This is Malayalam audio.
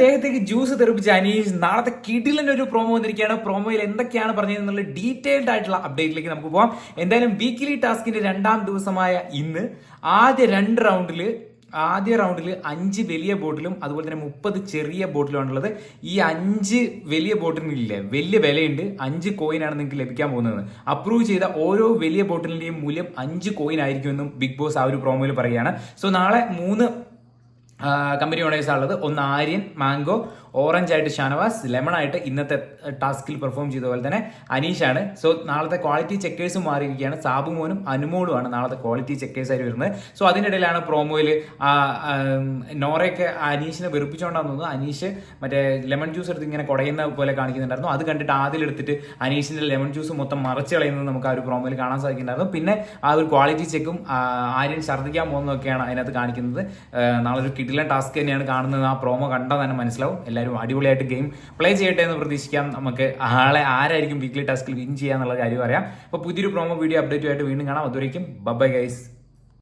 ദേഹത്തേക്ക് ജ്യൂസ് തെറിപ്പിച്ച അനീഷ് നാളത്തെ കിടിലൻ ഒരു പ്രോമോ വന്നിരിക്കുകയാണ്. പ്രോമോയിൽ എന്തൊക്കെയാണ് പറഞ്ഞതെന്നുള്ള ഡീറ്റെയിൽഡ് ആയിട്ടുള്ള അപ്ഡേറ്റിലേക്ക് നമുക്ക് പോകാം എന്തായാലും വീക്കിലി ടാസ്കിന്റെ രണ്ടാം ദിവസമായ ഇന്ന് ആദ്യ രണ്ട് റൗണ്ടിൽ ആദ്യ റൗണ്ടിൽ അഞ്ച് വലിയ ബോട്ടിലും അതുപോലെ തന്നെ മുപ്പത് ചെറിയ ബോട്ടിലുമാണുള്ളത്. ഈ അഞ്ച് വലിയ ബോട്ടിലിനില്ലേ വലിയ വിലയുണ്ട്. അഞ്ച് കോയിനാണ് നിങ്ങൾക്ക് ലഭിക്കാൻ പോകുന്നത്. അപ്രൂവ് ചെയ്ത ഓരോ വലിയ ബോട്ടിലിന്റെയും മൂല്യം അഞ്ച് കോയിൻ ആയിരിക്കുമെന്നും ബിഗ് ബോസ് ആ ഒരു പ്രോമോയിൽ പറയുകയാണ്. സോ നാളെ മൂന്ന് കമ്പനി ഓണേഴ്സ് ഉള്ളത് ഒന്ന് ആര്യൻ മാംഗോ ഓറഞ്ച് ആയിട്ട് ഷാനവാസ് ലെമൺ ആയിട്ട് ഇന്നത്തെ ടാസ്കിൽ പെർഫോം ചെയ്ത പോലെ തന്നെ അനീഷാണ്. സോ നാളത്തെ ക്വാളിറ്റി ചെക്കേഴ്സും മാറിയിരിക്കുകയാണ്. സാബുമോനും അനുമോളുമാണ് നാളത്തെ ക്വാളിറ്റി ചെക്കേഴ്സ് ആയിട്ട് വരുന്നത്. സോ അതിനിടയിലാണ് പ്രോമോയിൽ നോറയൊക്കെ അനീഷിനെ വെറുപ്പിച്ചുകൊണ്ടാന്ന് തോന്നുന്നു. അനീഷ് മറ്റേ ലെമൺ ജ്യൂസ് എടുത്ത് ഇങ്ങനെ കുടയുന്ന പോലെ കാണിക്കുന്നുണ്ടായിരുന്നു. അത് കണ്ടിട്ട് ആദ്യം എടുത്തിട്ട് അനീഷിന്റെ ലെമൺ ജ്യൂസ് മൊത്തം മറച്ചു കളയുന്നത് നമുക്ക് ആ ഒരു പ്രോമോയിൽ കാണാൻ സാധിക്കുന്നുണ്ടായിരുന്നു. പിന്നെ ആ ഒരു ക്വാളിറ്റി ചെക്കും ആര്യൻ ഛർദ്ദിക്കാൻ പോകുന്നതൊക്കെയാണ് അതിനകത്ത് കാണിക്കുന്നത്. നാളെ ഒരു കിടിലൻ ടാസ്ക് തന്നെയാണ് കാണുന്നത്. ആ പ്രോമോ കണ്ടാൽ തന്നെ മനസ്സിലാവും. എല്ലാവരും അടിപൊളിയായിട്ട് ഗെയിം പ്ലേ ചെയ്യട്ടെ എന്ന് പ്രതീക്ഷിക്കാം. നമുക്ക് ആളെ ആരായിരിക്കും വീക്ക്ലി ടാസ്കിൽ വിൻ ചെയ്യാന്നുള്ള കാര്യം അറിയാം. അപ്പോൾ പുതിയൊരു പ്രോമോ വീഡിയോ അപ്ഡേറ്റുമായിട്ട് വീണ്ടും കാണാം. അതുവരേക്കും ബബൈ ഗൈസ്